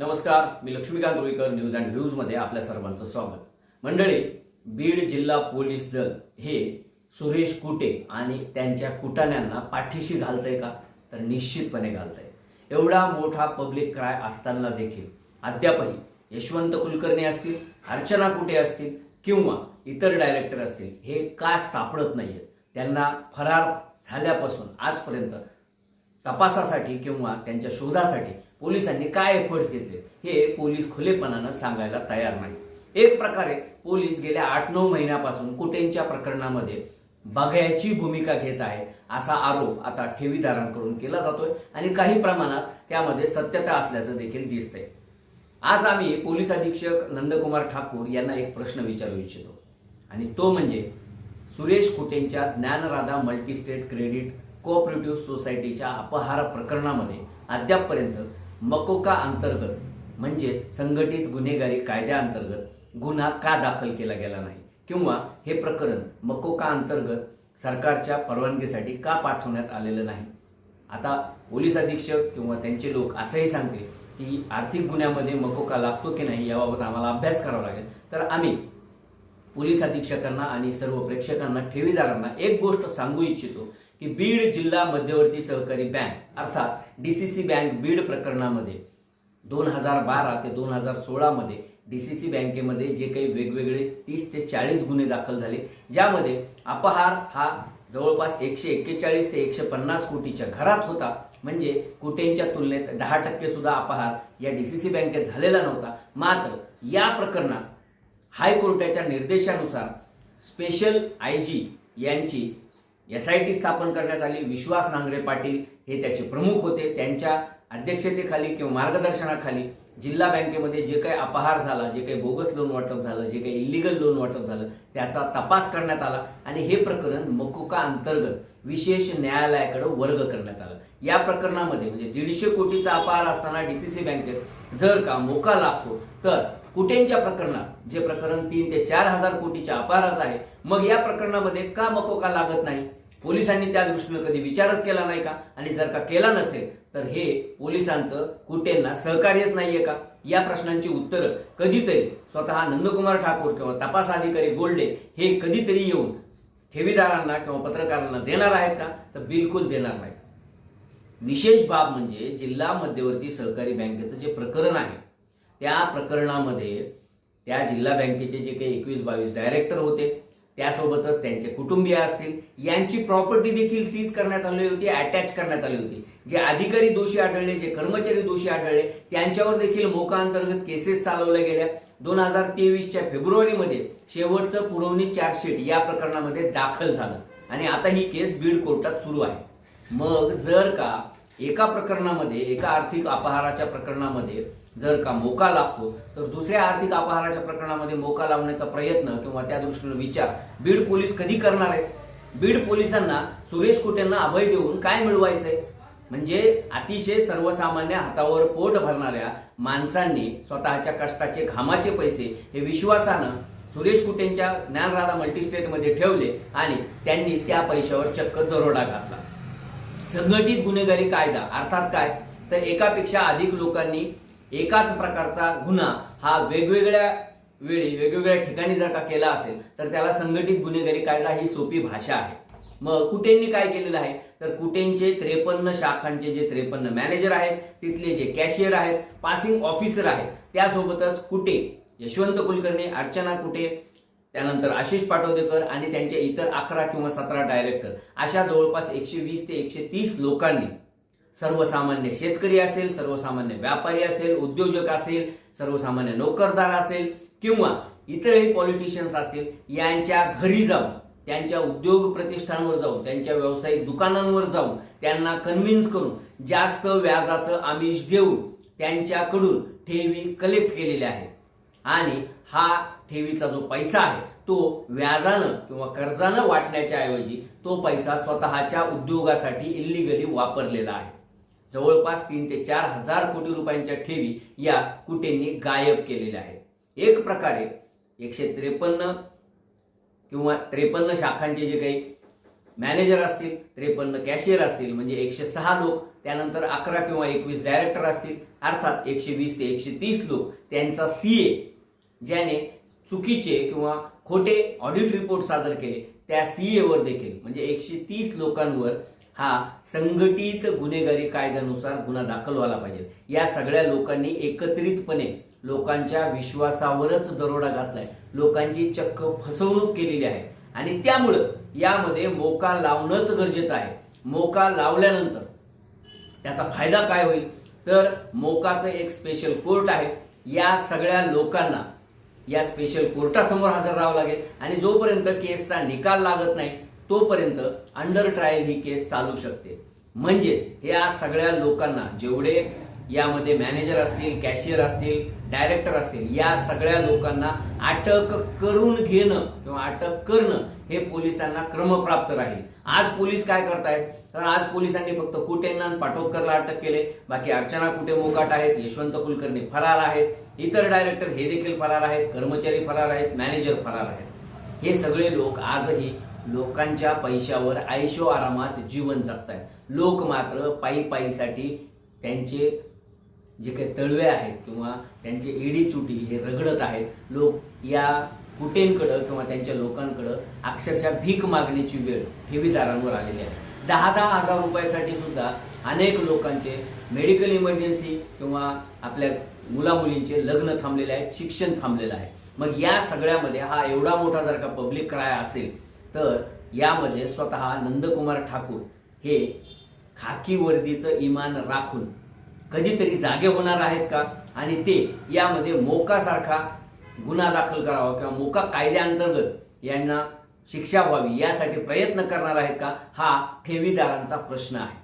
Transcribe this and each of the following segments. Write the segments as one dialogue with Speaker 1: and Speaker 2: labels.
Speaker 1: नमस्कार मी Laxmikant Ruikar news and व्ह्यूजमध्ये आपल्या सर्वांचं स्वागत. मंडळी बीड जिल्हा पोलीस दल हे सुरेश कुटे आणि त्यांच्या कुटाण्यांना पाठीशी घालतंय का? तर निश्चितपणे घालतंय. एवढा मोठा पब्लिक क्राय असताना देखील अद्यापही यशवंत कुलकर्णी असतील अर्चना कुटे असतील किंवा इतर डायरेक्टर असतील हे का सापडत नाहीयेत? त्यांना फरार झाल्यापासून आजपर्यंत तपासासाठी किंवा त्यांच्या शोधासाठी पोलिसांनी काय एफर्ट्स घेतले हे पोलीस खुलेपणानं सांगायला तयार नाही. एक प्रकारे पोलीस गेल्या आठ नऊ महिन्यापासून कुटेंच्या प्रकरणामध्ये बघायची भूमिका घेत आहेत असा आरोप आता ठेवीदारांकडून केला जातोय आणि काही प्रमाणात त्यामध्ये सत्यता असल्याचं देखील दिसतंय. आज आम्ही पोलीस अधीक्षक नंदकुमार ठाकूर यांना एक प्रश्न विचारू इच्छितो. आणि तो म्हणजे सुरेश कुटेंच्या ज्ञानराधा मल्टीस्टेट क्रेडिट कोऑपरेटिव्ह सोसायटीच्या अपहार प्रकरणामध्ये अद्यापपर्यंत मकोका अंतर्गत म्हणजेच संघटित गुन्हेगारी कायद्याअंतर्गत गुन्हा का दाखल केला गेला नाही? किंवा हे प्रकरण मकोका अंतर्गत सरकारच्या परवानगीसाठी का पाठवण्यात आलेलं नाही? आता पोलीस अधीक्षक किंवा त्यांचे लोक असंही सांगतील की आर्थिक गुन्ह्यामध्ये मकोका लागतो की नाही याबाबत आम्हाला अभ्यास करावा लागेल. तर आम्ही पोलीस अधीक्षकांना आणि सर्व प्रेक्षकांना ठेवीदारांना एक गोष्ट सांगू इच्छितो की बीड जिल्हा मध्यवर्ती सहकारी बँक अर्थात डीसीसी बँक बीड प्रकरणामध्ये दोन हजार बारा ते दोन हजार सोळामध्ये डीसीसी बँकेमध्ये जे काही वेगवेगळे तीस ते चाळीस गुन्हे दाखल झाले ज्यामध्ये अपहार हा जवळपास एकशे एक्केचाळीस ते एकशे पन्नास कोटीच्या घरात होता. म्हणजे कुटेंच्या तुलनेत दहा टक्के सुद्धा अपहार या डीसीसी बँकेत झालेला नव्हता. मात्र या प्रकरणात हायकोर्टाच्या निर्देशानुसार स्पेशल आय जी यांची एस आय टी स्थापन करण्यात आली. विश्वास नांगरे पाटील हे त्याचे प्रमुख होते. त्यांच्या अध्यक्षतेखाली किंवा मार्गदर्शनाखाली जिल्हा बँकेमध्ये जे काही अपहार झाला जे काही बोगस लोन वाटप झालं जे काही इलिगल लोन वाटप झालं त्याचा तपास करण्यात आला आणि हे प्रकरण मकोका अंतर्गत विशेष न्यायालयाकडे वर्ग करण्यात आलं. या प्रकरणामध्ये म्हणजे दीडशे कोटीचा अपहार असताना डीसीसी बँकेत जर का मोका लागतो तर कुटेंच्या प्रकरणात जे प्रकरण तीन ते चार हजार कोटीच्या अपहाराचं आहे मग या प्रकरणामध्ये का मकोका लागत नाही? पोलिसांनी त्या दृष्टीनं कधी विचारच केला नाही का? आणि जर का केला नसेल तर हे पोलिसांचं कुटेंना सहकार्यच नाहीये का? या प्रश्नांची उत्तरं कधीतरी स्वतः नंदकुमार ठाकूर किंवा तपास अधिकारी गोल्डे हे कधीतरी येऊन ठेवीदारांना किंवा पत्रकारांना देणार आहेत का? तर बिलकुल देणार नाहीत. विशेष बाब म्हणजे जिल्हा मध्यवर्ती सहकारी बँकेचं जे प्रकरण आहे त्या प्रकरणामध्ये त्या जिल्हा बँकेचे जे काही एकवीस बावीस डायरेक्टर होते त्यासोबतच त्यांचे कुटुंबीय असतील यांची प्रॉपर्टी देखील सीज करण्यात आली होती अटॅच करण्यात आली होती. जे अधिकारी दोषी आढळले जे कर्मचारी दोषी आढळले त्यांच्यावर देखील मोका अंतर्गत केसेस चालवल्या गेल्या. दोन हजार तेवीसच्या फेब्रुवारीमध्ये शेवटचं पुरवणी चार्जशीट या प्रकरणामध्ये दाखल झालं. आणि आता ही केस बीड कोर्टात सुरू आहे. मग जर का एका प्रकरणामध्ये एका आर्थिक अपहाराच्या प्रकरणामध्ये जर का मोका लागतो तर दुसऱ्या आर्थिक अपहाराच्या प्रकरणामध्ये मोका लावण्याचा प्रयत्न किंवा त्या दृष्टीनं विचार. बीड पोलीस कधी करणार आहेत बीड पोलिसांना सुरेश कुटेंना अभय देऊन काय मिळवायचंय? म्हणजे अतिशय सर्वसामान्य हातावर पोट भरणाऱ्या माणसांनी स्वतःच्या कष्टाचे घामाचे पैसे हे विश्वासानं सुरेश कुटेंच्या ज्ञानराधा मल्टीस्टेटमध्ये ठेवले आणि त्यांनी त्या पैशावर चक्क दरोडा घातला. संघटित गुन्हेगारी कायदा अर्थात काय? तर एकापेक्षा अधिक लोकांनी एकाच प्रकारचा गुन्हा हा वेगवेगळ्या वेळी वेगवेगळ्या ठिकाणी जर का केला असेल तर त्याला संघटित गुन्हेगारी कायदा ही सोपी भाषा आहे. मग कुटेंनी काय केलेलं आहे? तर कुटेंचे त्रेपन्न शाखांचे जे त्रेपन्न मॅनेजर आहेत तिथले जे कॅशियर आहेत पासिंग ऑफिसर आहेत त्यासोबतच कुटे यशवंत कुलकर्णी अर्चना कुटे त्यानंतर आशिष पाटोदेकर आणि त्यांचे इतर अकरा किंवा सतरा डायरेक्टर. अशा जवळपास एकशे वीस ते एकशे तीस लोकांनी सर्वसामान्य शेतकरी असेल सर्वसामान्य व्यापारी असेल उद्योजक असेल सर्वसामान्य नोकरदार असेल किंवा इतरही पॉलिटिशियन्स असतील यांच्या घरी जाऊन त्यांच्या उद्योग प्रतिष्ठानवर जाऊन त्यांच्या व्यावसायिक दुकानांवर जाऊन त्यांना कन्व्हिन्स करून जास्त व्याजाचं आमिष देऊन त्यांच्याकडून ठेवी कलेक्ट केलेल्या आहेत आणि हा ठेवीचा जो पैसा आहे तो व्याजानं किंवा कर्जानं वाटण्याच्या ऐवजी तो पैसा स्वतःच्या उद्योगासाठी इल्लिगली वापरलेला आहे. जवळपास तीन ते चार हजार कोटी रुपयांच्या ठेवी या कुटेंनी गायब केलेल्या आहेत. एक प्रकारे एकशे त्रेपन्न किंवा त्रेपन्न शाखांचे जे काही मॅनेजर असतील त्रेपन्न कॅशियर असतील म्हणजे एकशे सहा लोक त्यानंतर अकरा किंवा एकवीस डायरेक्टर असतील अर्थात एकशे वीस ते एकशे तीस लोक त्यांचा सीए ज्याने चुकीचे किंवा खोटे ऑडिट रिपोर्ट सादर केले त्या सीए वर देखील म्हणजे एकशे तीस लोकांवर हा संघटित गुन्हेगारी कायद्यानुसार गुन्हा दाखल व्हायला पाहिजे. या सगळ्या लोकांनी एकत्रितपणे लोकांच्या विश्वासावरच दरोडा घातलाय. लोकांची चक्क फसवणूक केलेली आहे. आणि त्यामुळंच यामध्ये मोका लावणंच गरजेचं आहे. मोका लावल्यानंतर त्याचा फायदा काय होईल? तर मोकाचं एक स्पेशल कोर्ट आहे. या सगळ्या लोकांना या स्पेशल कोर्टासमोर हजर राहावं लागेल. आणि जोपर्यंत केसचा निकाल लागत नाही तोपर्यंत अंडर ट्रायल ही केस चालू शकते. म्हणजेच या सगळ्या लोकांना जेवढे यामध्ये मॅनेजर असतील कॅशियर असतील डायरेक्टर असतील या सगळ्या लोकांना अटक करून घेणं किंवा अटक करणं हे पोलिसांना क्रमप्राप्त राहील. आज पोलीस काय करतायत? तर आज पोलिसांनी फक्त कुटेंना पाटोदकरला अटक केले. बाकी अर्चना कुटे मोकाट आहेत यशवंत कुलकर्णी फरार आहेत इतर डायरेक्टर हे देखील फरार आहेत कर्मचारी फरार आहेत मॅनेजर फरार आहेत. हे सगळे लोक आजही लोकांच्या पैशावर आयशो आरामात जीवन जगतायत. लोक मात्र पायी पायीसाठी त्यांचे जे काही तळवे आहेत किंवा त्यांचे एडी चुटी हे रगडत आहेत लोक या कुटेंकडं किंवा त्यांच्या लोकांकडं अक्षरशः भीक मागण्याची वेळ ठेवीदारांवर आलेली आहे. दहा दहा हजार रुपयासाठी सुद्धा अनेक लोकांचे मेडिकल इमर्जन्सी किंवा आपल्या मुलामुलींचे लग्न थांबलेले आहेत शिक्षण थांबलेलं आहे. मग या सगळ्यामध्ये हा एवढा मोठा जर का पब्लिक क्राय असेल तर यामध्ये स्वतः नंदकुमार ठाकूर हे खाकी वर्दीचं इमान राखून कधीतरी जागे होणार आहेत का? आणि ते यामध्ये मोकासारखा गुन्हा दाखल करावा किंवा मोका कायद्याअंतर्गत यांना शिक्षा व्हावी यासाठी प्रयत्न करणार आहेत का? हा ठेवीदारांचा प्रश्न आहे.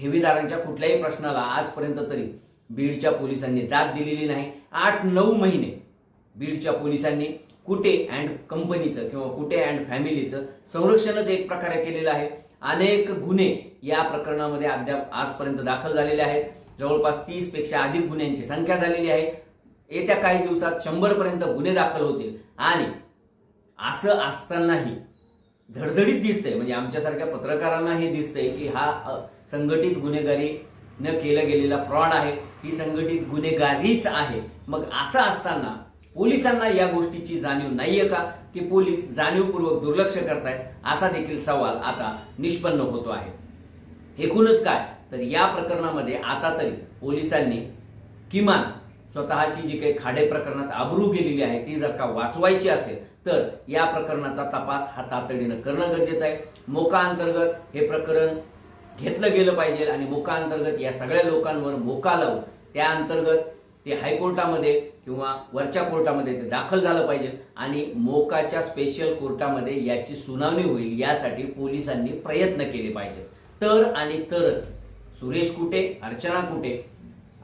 Speaker 1: ठेवीदारांच्या कुठल्याही प्रश्नाला आजपर्यंत तरी बीडच्या पोलिसांनी दाद दिलेली नाही. आठ नऊ महिने बीडच्या पोलिसांनी कुटे अँड कंपनीचं किंवा कुटे अँड फॅमिलीचं संरक्षणच एक प्रकारे केलेलं आहे. अनेक गुन्हे या प्रकरणामध्ये अद्याप आजपर्यंत दाखल झालेले आहेत. जवळपास तीसपेक्षा अधिक गुन्ह्यांची संख्या झालेली आहे. येत्या काही दिवसात शंभर पर्यंत गुन्हे दाखल होतील. आणि असं असतानाही धडधडीत दिसतंय म्हणजे आमच्यासारख्या पत्रकारांना हे दिसतंय की हा संघटित गुन्हेगारी न केलं गेलेला फ्रॉड आहे. ही संघटित गुन्हेगारीच आहे. मग असं असताना पोलिसांना या गोष्टीची जाणीव नाहीये का? की पोलीस जाणीवपूर्वक दुर्लक्ष करतायत असा देखील सवाल आता निष्पन्न होतो आहे. एकूणच काय? तर या प्रकरणामध्ये आता तरी पोलिसांनी किमान स्वतःची जी काही खाडे प्रकरणात आबरू गेलेली आहे ती जर का वाचवायची असेल तर या प्रकरणाचा तपास हा तातडीनं करणं गरजेचं आहे. मोका अंतर्गत हे प्रकरण घेतलं गेलं पाहिजे आणि मोका अंतर्गत या सगळ्या लोकांवर मोका लावून त्या अंतर्गत ते हायकोर्टामध्ये किंवा वरच्या कोर्टामध्ये ते दाखल झालं पाहिजे आणि मोकाच्या स्पेशल कोर्टामध्ये याची सुनावणी होईल यासाठी पोलिसांनी प्रयत्न केले पाहिजेत तर आणि तरच सुरेश कुटे अर्चना कुटे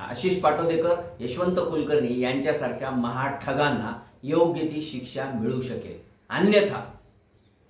Speaker 1: आशिष पाटोदेकर यशवंत कुलकर्णी यांच्यासारख्या महाठगांना योग्य ती शिक्षा मिळू शकेल. अन्यथा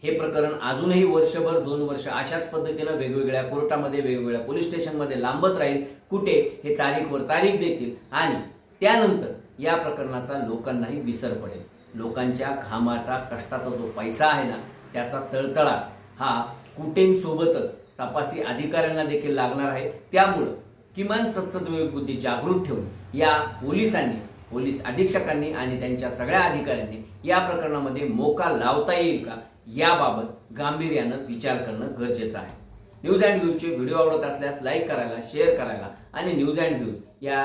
Speaker 1: हे प्रकरण अजूनही वर्षभर दोन वर्ष अशाच पद्धतीनं वेगवेगळ्या कोर्टामध्ये वेगवेगळ्या पोलीस स्टेशनमध्ये लांबत राहील. कुठे हे तारीखवर तारीख देतील आणि त्यानंतर या प्रकरणाचा लोकांनाही विसर पडेल. लोकांच्या घामाचा कष्टाचा जो पैसा आहे ना त्याचा तळतळा हा कुटेंसोबतच तपासी अधिकाऱ्यांना देखील लागणार आहे. त्यामुळं किमान सत्सद्विवेक बुद्धी जागृत ठेवून या पोलिसांनी पोलीस अधीक्षकांनी आणि त्यांच्या सगळ्या अधिकाऱ्यांनी या प्रकरणामध्ये मोका लावता येईल का याबाबत गांभीर्यानं विचार करणं गरजेचं आहे. न्यूज अँड व्ह्यूजचे व्हिडिओ आवडत असल्यास लाईक करायला शेअर करायला आणि न्यूज अँड व्ह्यूज या